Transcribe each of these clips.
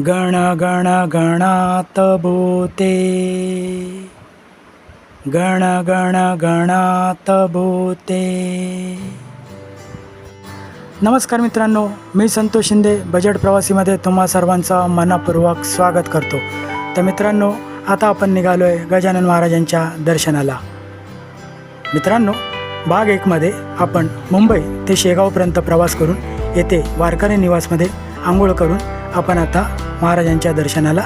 गण गण गणात भूते. गण गण गणात भूते. नमस्कार मित्रांनो मी संतोष शिंदे बजेट प्रवासीमध्ये तुम्हा सर्वांचं मनपूर्वक स्वागत करतो. तर मित्रांनो आता आपण निघालो आहे गजानन महाराजांच्या दर्शनाला. मित्रांनो भाग एकमध्ये आपण मुंबई ते शेगावपर्यंत प्रवास करून येथे वारकरी निवासमध्ये आंघोळ करून आपण आता महाराजांच्या दर्शनाला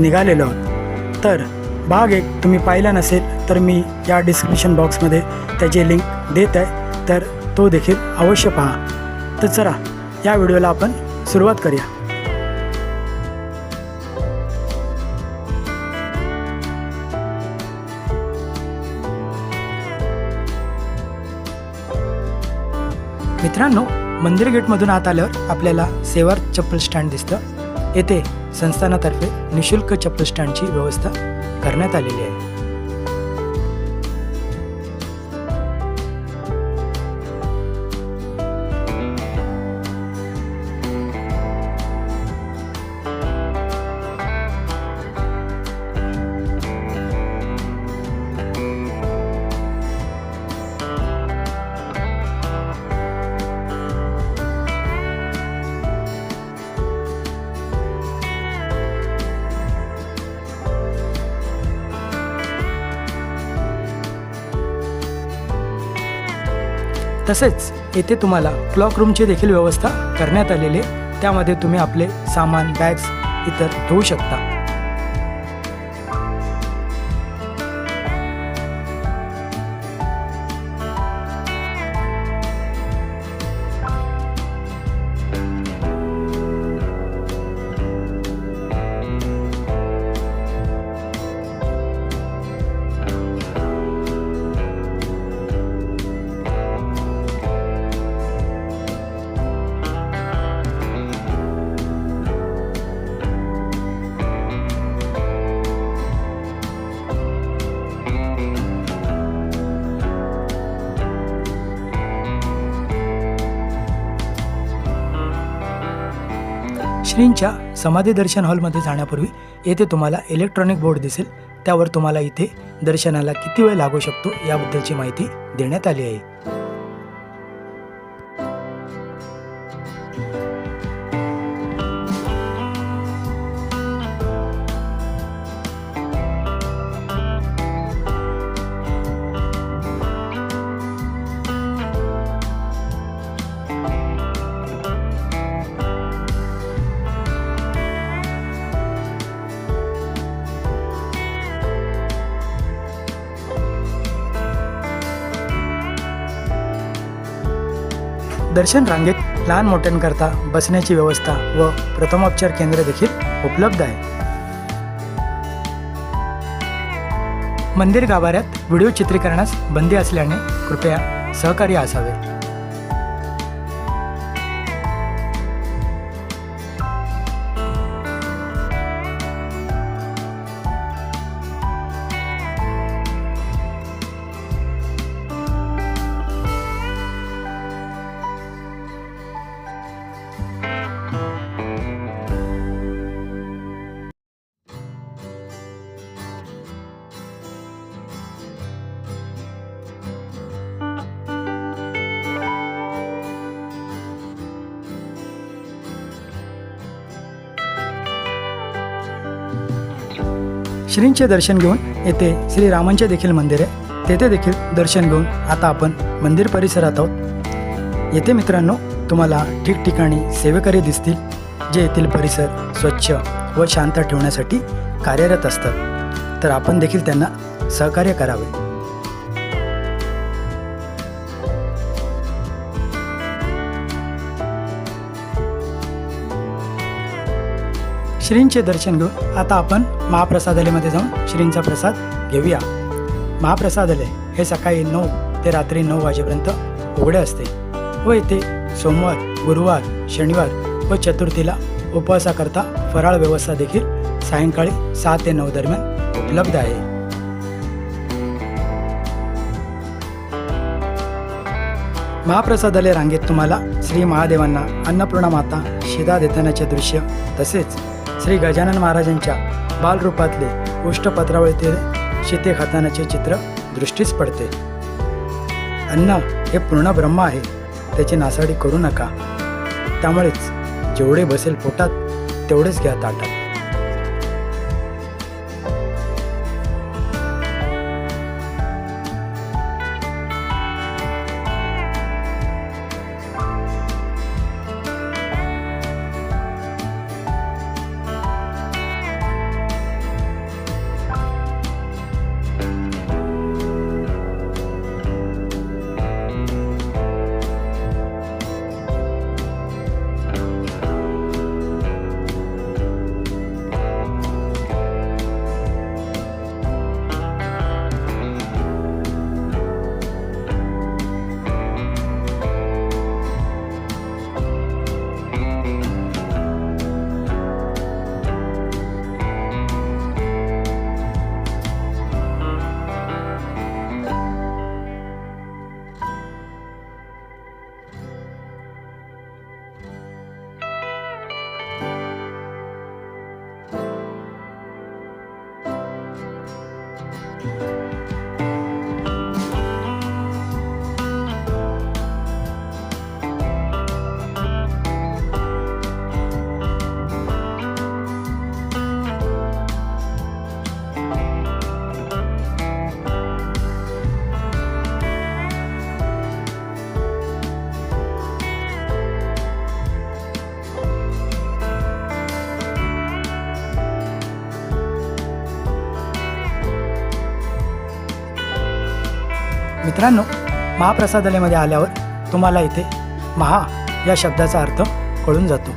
निघालेलो आहोत. तर भाग एक तुम्ही पाहिला नसेल तर मी या डिस्क्रिप्शन बॉक्समध्ये त्याची लिंक देत आहे. तर तो देखील अवश्य पहा. तर चला या व्हिडिओला आपण सुरुवात करूया. मित्रांनो मंदिर गेटमधून आत आल्यावर आपल्याला सेवार चप्पल स्टँड दिसतं. येथे संस्थानातर्फे निशुल्क चप्पल स्टँडची व्यवस्था करण्यात आलेली आहे. तसेच येथे तुम्हाला क्लॉक रूमची देखील व्यवस्था करण्यात आलेली आहे. त्यामध्ये तुम्ही आपले सामान बॅग्स इतर ठेवू शकता. श्रींच्या समाधी दर्शन हॉलमध्ये जाण्यापूर्वी येथे तुम्हाला इलेक्ट्रॉनिक बोर्ड दिसेल. त्यावर तुम्हाला इथे दर्शनाला किती वेळ लागू शकतो याबद्दलची माहिती देण्यात आली आहे. दर्शन रांगेत लहान मोठ्यांकरता बसण्याची व्यवस्था व प्रथमोपचार केंद्र देखील उपलब्ध आहे. मंदिर गाभाऱ्यात व्हिडिओ चित्रीकरणास बंदी असल्याने कृपया सहकार्य असावे. श्रींचे दर्शन घेऊन येथे श्रीरामांचे देखील मंदिर आहे. तेथे देखील दर्शन घेऊन आता आपण मंदिर परिसरात आहोत. येथे मित्रांनो तुम्हाला ठिकठिकाणी सेवेकरी दिसतील जे येथील परिसर स्वच्छ व शांत ठेवण्यासाठी कार्यरत असतात. तर आपण देखील त्यांना सहकार्य करावे. श्रींचे दर्शन घेऊन आता आपण महाप्रसादालयमध्ये जाऊन श्रींचा प्रसाद घेऊया. महाप्रसादालय हे सकाळी नऊ ते रात्री नऊ वाजेपर्यंत उघडे असते व इथे सोमवार गुरुवार शनिवार व चतुर्थीला उपवासाकरता फराळ व्यवस्था देखील सायंकाळी सहा ते नऊ दरम्यान उपलब्ध आहे. महाप्रसादालय रांगेत तुम्हाला श्री महादेवांना अन्नपूर्णा माता शिदा देतानाचे दृश्य तसेच श्री गजानन महाराजांच्या बालरूपातले उष्टपत्रावळीतील शिते खातानाचे चित्र दृष्टीस पडते. अन्न हे पूर्ण ब्रह्म आहे. त्याची नासाडी करू नका. त्यामुळेच जेवढे बसेल पोटात तेवढेच घ्या ताटात. मित्रांनो महाप्रसादालयामध्ये आल्यावर तुम्हाला इथे महा या शब्दाचा अर्थ कळून जातो.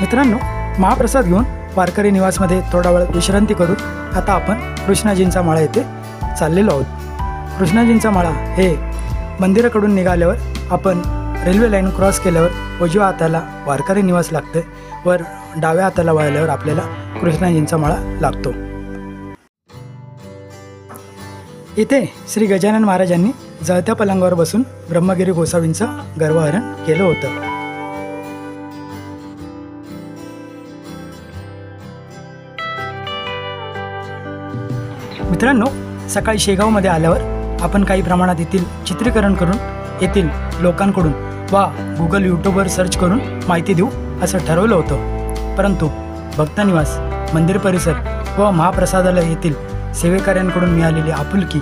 मित्रांनो महाप्रसाद घेऊन वारकरी निवासमध्ये थोडा वेळ विश्रांती करून आता आपण कृष्णाजींचा माळा येथे चाललेलो आहोत. कृष्णाजींचा माळा हे मंदिराकडून निघाल्यावर आपण रेल्वे लाईन क्रॉस केल्यावर उजव्या हाताला वारकरी निवास लागते वर डाव्या हाताला वळल्यावर आपल्याला कृष्णाजींचा माळा लागतो. इथे श्री गजानन महाराजांनी जळत्या पलंगावर बसून ब्रह्मगिरी गोसावींचं गर्भहरण केलं होतं. मित्रांनो सकाळी शेगावमध्ये आल्यावर आपण काही प्रमाणात येथील चित्रीकरण करून येथील लोकांकडून वा गुगल यूट्यूबवर सर्च करून माहिती देऊ असं ठरवलं होतं. परंतु भक्तनिवास मंदिर परिसर व महाप्रसादालय येथील सेवेकऱ्यांकडून मिळालेली आपुलकी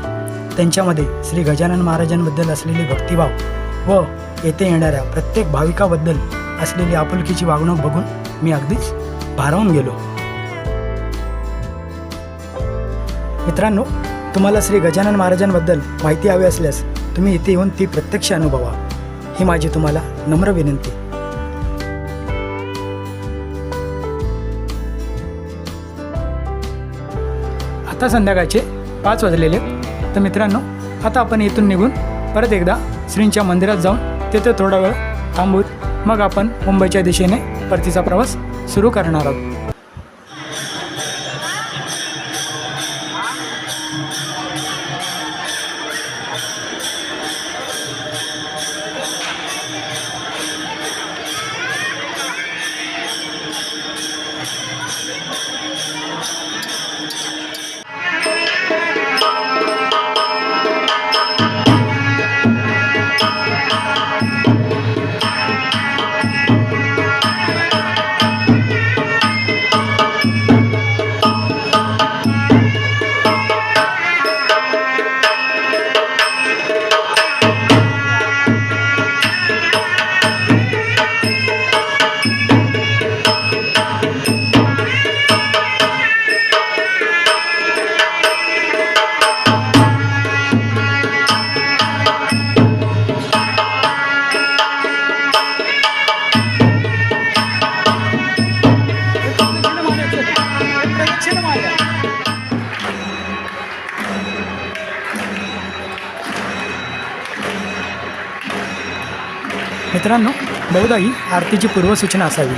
त्यांच्यामध्ये श्री गजानन महाराजांबद्दल असलेली भक्तिभाव व येथे येणाऱ्या प्रत्येक भाविकाबद्दल असलेली आपुलकीची वागणूक बघून मी अगदीच भारावून गेलो. मित्रांनो तुम्हाला श्री गजानन महाराजांबद्दल माहिती हवी असल्यास तुम्ही इथे येऊन ती प्रत्यक्ष अनुभवा. ही माझी तुम्हाला नम्र विनंती. आता संध्याकाळचे पाच वाजलेले. तर मित्रांनो आता आपण इथून निघून परत एकदा श्रींच्या मंदिरात जाऊन तिथे थोडा वेळ थांबूत मग आपण मुंबईच्या दिशेने परतीचा प्रवास सुरू करणार आहोत. मित्रांनो बहुधा ही आरतीची पूर्वसूचना असावी.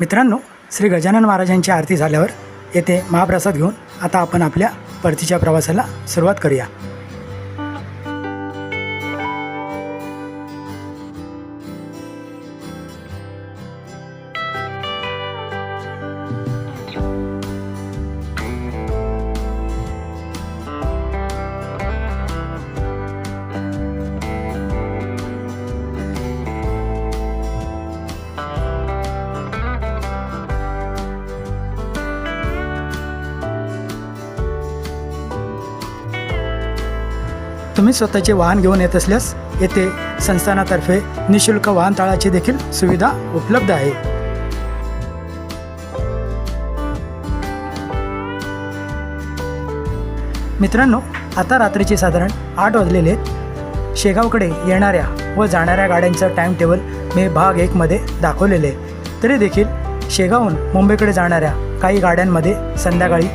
मित्रांनो श्री गजानन महाराजांची आरती झाल्यावर येथे महाप्रसाद घेऊन आता आपण आपल्या परतीच्या प्रवासाला सुरुवात करूया. तुम्ही स्वतःचे वाहन घेऊन येत असल्यास येथे संस्थानातर्फे निशुल्क वाहनतळाची देखील सुविधा उपलब्ध आहे. मित्रांनो आता रात्रीचे साधारण आठ वाजलेले शेगावकडे येणाऱ्या व जाणाऱ्या गाड्यांचं टाईम टेबल मी भाग एकमध्ये दाखवलेले आहे. तरी देखील शेगावहून मुंबईकडे जाणाऱ्या काही गाड्यांमध्ये संध्याकाळी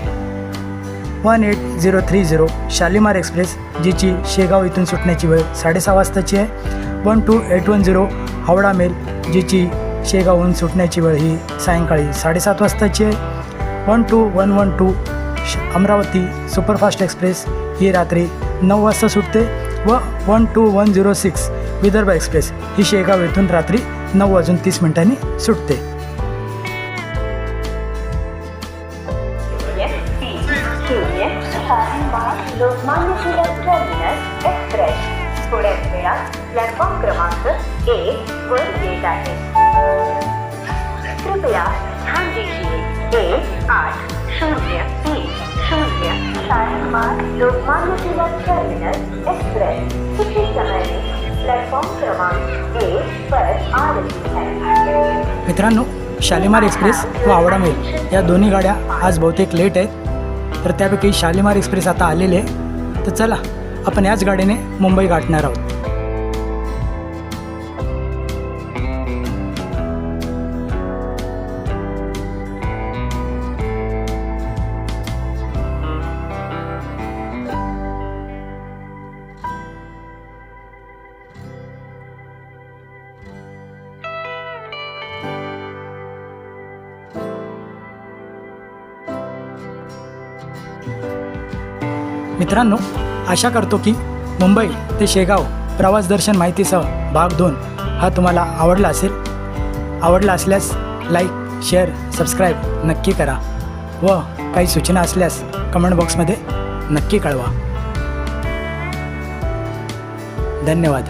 one eight zero three zero Shalimar express जिची शेगाव इथून सुटण्याची वेळ साडेसहा वाजताची आहे. One two eight one zero Howrah mail जिची शेगावहून सुटण्याची वेळ ही सायंकाळी साडेसात वाजताची आहे. One two one one two Amravati superfast express ही रात्री नऊ वाजता सुटते व one two one zero six Vidarbha express ही शेगाव येथून रात्री नऊ वाजून तीस मिनिटांनी सुटते. क्रमांक एक वर येत आहे. कृपया ध्यान देखील एक आठ शून्य तीन शून्य शालिमार लोकमान्य टिळक टर्मिनस एक्सप्रेस. कुछ समय में प्लेटफॉर्म क्रमांक एक पर आ रही है मित्रांनो शालिमार एक्सप्रेस व आवडा मेल या दोन्ही गाड्या आज बहुतेक लेट आहेत. तर त्यापैकी शालिमार एक्सप्रेस आता आलेली आहे. तर चला आपण याच गाडीने मुंबई गाठणार आहोत. मित्रांनो आशा करतो की मुंबई ते शेगाव प्रवास दर्शन माहितीसह भाग दोन हा तुम्हाला आवडला असेल. आवडला असल्यास लाईक शेअर सबस्क्राईब नक्की करा व काही सूचना असल्यास कमेंट बॉक्समध्ये नक्की कळवा. धन्यवाद.